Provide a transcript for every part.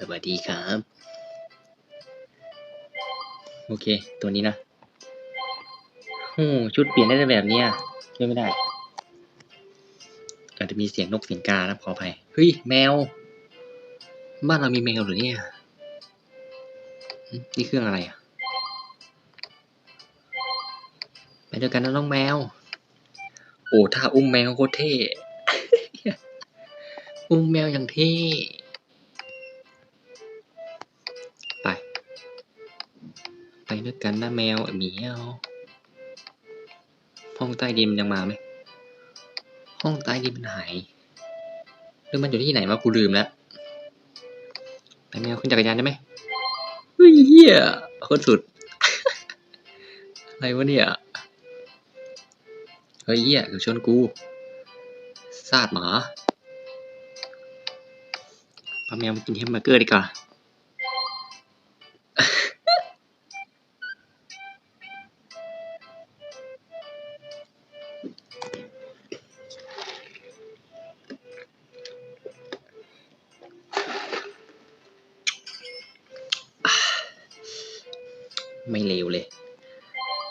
สวัสดีครับ โอเค ตัวนี้นะโอ้ชุดเปลี่ยนได้แบบเนี้ยช่ไม่ได้อาจจะมีเสียงนกเสียงกานะขออภัยเฮ้ย แมว บ้านเรามีแมวหรือเนี่ยนี่เครื่องอะไรอะไปเดียวกันนะน้องแมว โอ้ถ้าอุ้มแมวโคตรเท่ อุ้มแมวอย่างเท่ กันนะแมวเหมียวห้องใต้ดินยังมาไหมห้องใต้ดินมันหายหรือมันอยู่ที่ไหนวะกูลืมแล้วไปแมวขึ้นจักรยานได้ไหมเฮ้ยเฮียโคตรสุด อะไรวะเนี่ยเฮ้ยเฮียเดี๋ยวชนกูซาดหมาพาแมวมากินแฮมเบอร์เกอร์ดีกว่า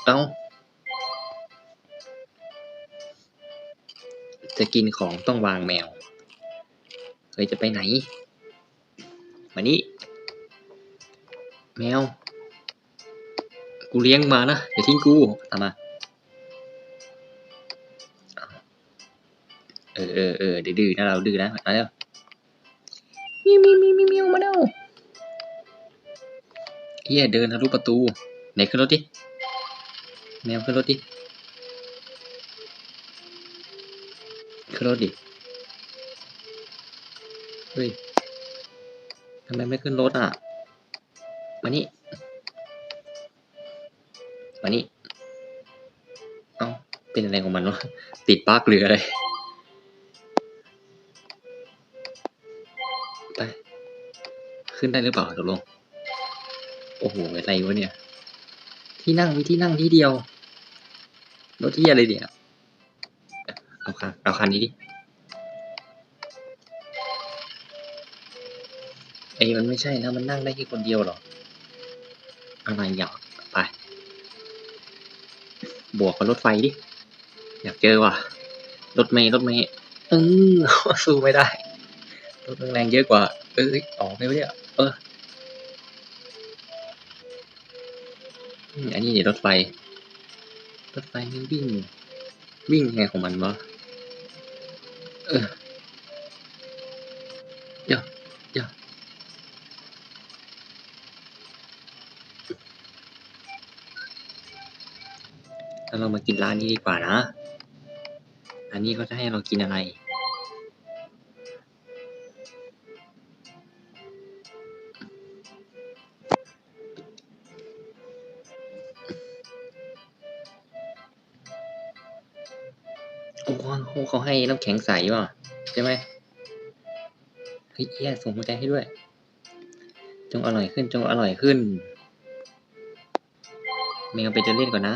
เอ้า จะกินของต้องวางแมว เฮ้ย จะไปไหน มานี่ แมว กูเลี้ยงมานะ อย่าทิ้งกูตามมา เออเออเออดื้อๆนะเราดื้อนะมาแล้วมิวมิวมิวมิวมิวมาแล้วเฮียเดินทะลุประตู ไหนขึ้นรถดิ แมวขึ้นรถดิขึ้นรถดิ เฮ้ย ทำไมไม่ขึ้นรถอะ มานี่ มานี่ เอ้า เป็นอะไรของมันวะ ติดปลั๊กหรืออะไร ไป ขึ้นได้หรือเปล่าตกลง โอ้โห อะไรวะเนี่ย ที่นั่งมีที่นั่งที่เดียว รถที่อะไรเนี่ยเอาคันเอาคันนี้ดิเอ้ยมันไม่ใช่นะ มันนั่งได้แค่คนเดียวเหรอ อะไรอยากไป บวกกับรถไฟดิ อยากเจอว่ะ รถเมย์รถเมย์อือสู้ไม่ได้ รถมันแรงเยอะกว่า เอ้ยออกไม่ได้เอออืมอันนี้เดี๋ยวรถไฟ รถไฟมันวิ่ง วิ่งยังไงของมันวะเออเดี๋ยวเดี๋ยวแล้วเรามากินร้านนี้ดีกว่านะ อันนี้เขาจะให้เรากินอะไร โอ้โหเขาให้น้ำแข็งใสว่ะใช่ไหมเฮ้ยแย่ส่งหัวใจให้ด้วย จงอร่อยขึ้นจงอร่อยขึ้นแมวไปเดินเล่นก่อนนะ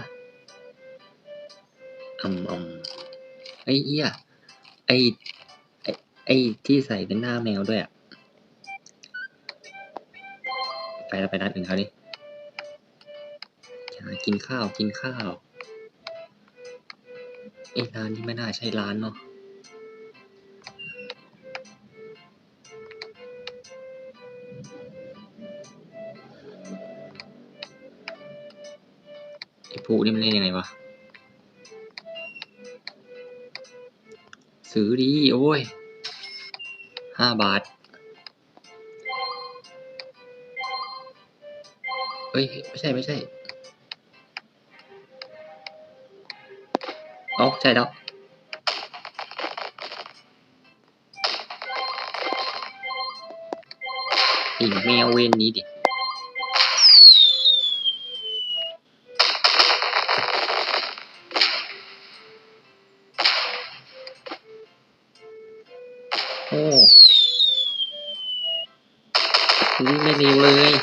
อืมอืมไอ้เอี้ยไอ้ไอ้ที่ใส่เป็นหน้าแมวด้วยอะ ไปแล้วไปร้านอื่นเขาดิจะกินข้าวกินข้าว เอ้ร้านนี้ไม่น่าใช่ร้านเนาะไอ้ผู้นี่มันเล่นยังไงวะ ซื้อดี โอ้ยห้าบาท เอ้ย ไม่ใช่ ไม่ใช่ อ๋อใช่แล้ว อีแมวเวนนี้ดิโอ้ไม่เร็วเลย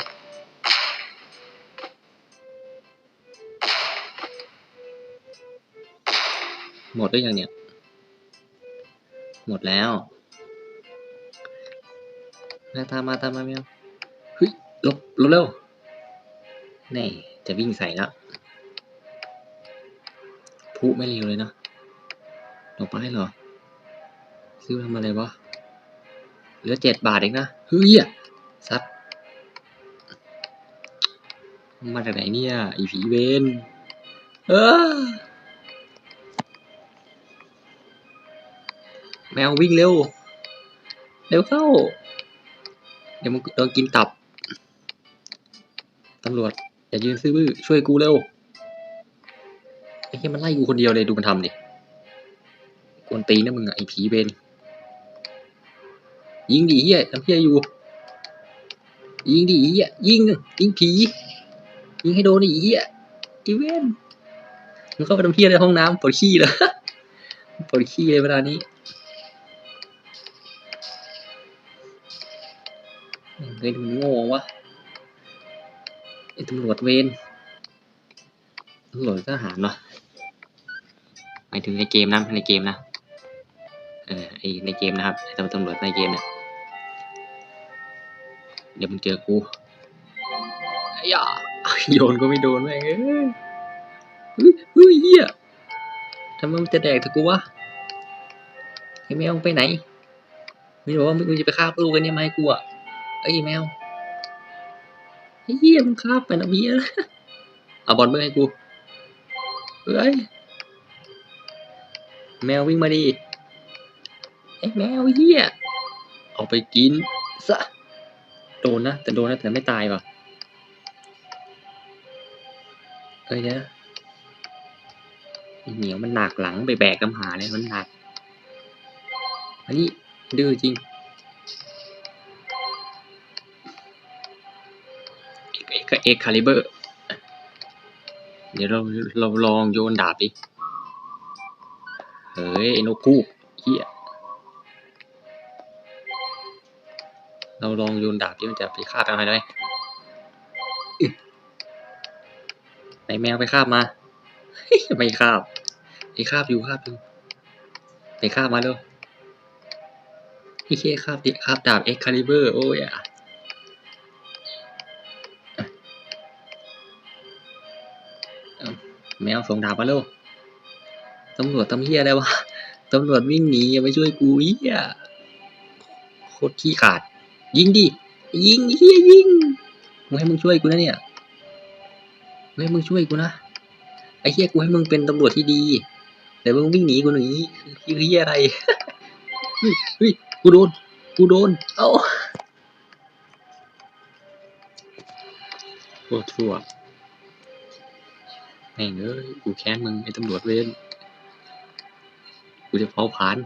หมดหรือยังเนี่ย หมดแล้วมาตามมาตามมาแมวเฮ้ยลบลบเร็วแน่จะวิ่งใส่แล้วพุไม่เร็วเลยนะหลบไปเหรอ ซื้อทำอะไรวะเหลือเจ็ดบาทเองนะเฮ้ยซัดมาจากไหนเนี่ยไอผีเวนเออ แมววิ่งเร็ว เร็วเข้า เดี๋ยวมึงโดนกินตับ ตำรวจ อย่ายืนซื้อบื้อช่วยกูเร็ว ไอ้เหี้ยมันไล่กูคนเดียวเลยดูมันทำดิกวนตีนะมึงอะไอ้ผีเวนยิงดิเหี้ยทำเหี้ยอยู่ ยิงดิเหี้ยยิง ยิงผี ยิงให้โดนดิเหี้ยไอ้เวนมึงเข้าไปทำเหี้ยในห้องน้ำปวดขี้เลยปวดขี้เลยเวลานี้ ฮ้ยมึงโง่วะไอ้ตำรวจเวรตำรวจทหารเนาะหมายถึงในเกมนะในเกมนะเออไอในเกมนะครับไอตำตำรวจในเกมเนี่ยเดี๋ยวมึงเจอกูไอ้ยาโยนก็ไม่โดนแม่งเอ้ยเฮ้ยเฮ้ยเหี้ยทำไมมันจะแดกถึงกูวะไอ้แมวมึงไปไหนไม่บอกว่ามึงจะไปฆ่าลูกกันเนี่ยไหมกูอะ อ้ยแมวไอ้เหี้ยมึงคาบไปนะเบียร์เอาบอลมาให้กูเอ้ยแมววิ่งมาดิไอ้แมวเหี้ยเอาไปกินซะโดนนะแต่โดนนะแต่ไม่ตายว่ะเอ้ยเนี่ยไอ้เหนียวมันหนักหลังไปแบกกำหาเลยมันหนักอันนี้ดื้อจริง เอ็กเอคาลิเบอร์ เดี๋ยวเราเราลองโยนดาบดิ เฮ้ยไอ้นกคู่เฮียเราลองโยนดาบที่มันจะไปฆ่ากันอะไรได้ไหนแมวไปคาบมา ไม่คาบไอ้คาบอยู่คาบอยู่ไปคาบมาเร็วไอ้เคคาบดิคาบดาบเอ็กคาลิเบอร์ โอ้ยอะ แมวส่งดาบมาเร็วตำรวจทำเฮียอะไรวะตำรวจวิ่งหนีอย่าไปช่วยกูเฮียโคตรขี้ขาด ยิงดิยิงเฮียยิงมึงให้มึงช่วยกูนะเนี่ยมึงให้มึงช่วยกูนะไอ้เฮียกูให้มึงเป็นตำรวจที่ดีแต่มึงวิ่งหนีกูหนีคือเฮียอะไรฮ้ยเฮ้ยกูโดนกูโดนเอ้าโคตรชั่ว แม่งเอ้ยกูแค้นมึงไอ้ตำรวจเวรกูจะเผาผลาญ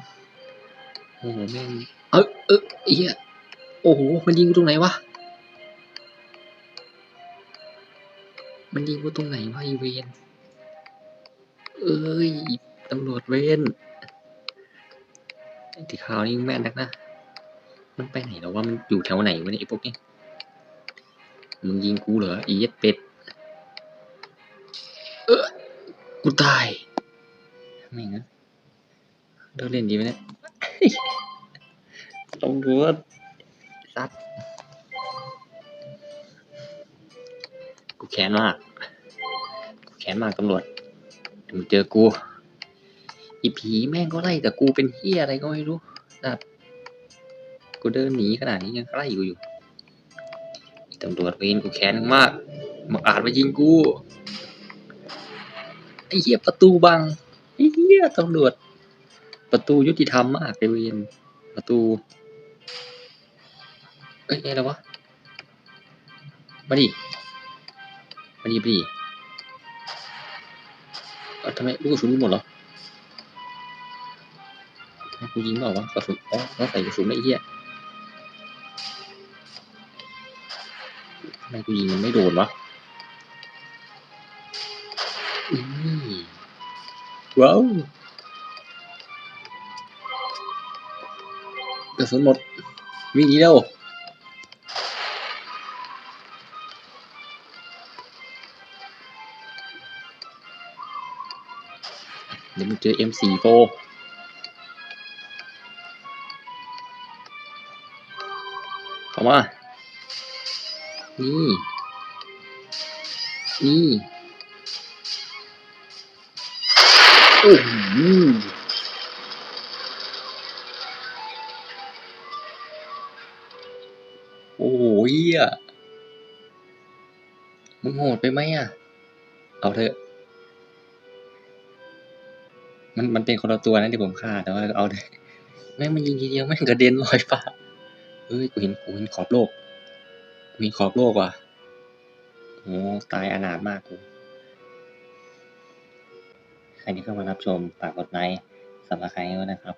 โอ้โหแม่งเออเออไอ้เหี้ยโอ้โหมันยิงกูตรงไหนวะมันยิงกูตรงไหนวะไอ้เวรเอ้ยตำรวจเวรไอ้ที่ข่าวนี่แม่นนักนะมันไปไหนแล้ววะมันอยู่แถวไหนวะเนี่ยไอ้พวกนี้มึงยิงกูเหรอไอ้เหี้ย็ดเป็ด ออกูตายไม่งั้นเลิกเล่นดีไหมเนี่ยต้องดูว่าซัดกูแค้นมาก กูแค้นมากตำรวจเดี๋ยวมึงเจอกู อีผีแม่งก็ไล่แต่กูเป็นเฮียอะไรก็ไม่รู้แบบกูเดินหนีขนาดนี้ยังไล่กูอยู่อีตำรวจเวรกูแค้นมากมาอาจมายิงกู ไอ้เหี้ยประตูบังไอ้เหี้ยตำรวจ ประตูยุติธรรมมากเลยเวนประตู เอ้ยอะไรวะ มาดิ มาดิมาดิเอ้าทำไมลูกกระสุนหมดเหรอกูยิงเปล่าวะกระสุนอ๋อเราใส่กระสุนไม่เหี้ยทำไมกูยิงมันไม่โดนวะ ว้าวกระสุนหมดวิ่งหนีเร็วเดี๋ยวมึงเจอ M44 เข้ามา นี่ นี่ โอ้โหโอ้โหเหี้ยมึงโหดไปไหมอะ เอาเถอะ มันมันเป็นคนละตัวนะที่ผมฆ่า แต่ว่าเอาเถอะแม่งมันยิงทีเดียวแม่งกระเด็นลอยฟ้าเฮ้ยกูเห็นกูเห็นขอบโลกกูเห็นขอบโลกว่ะโอ้ตายอนาถมากกู ใครที่เข้ามารับชมฝากกดไลค์สับใครด้วยนะครับ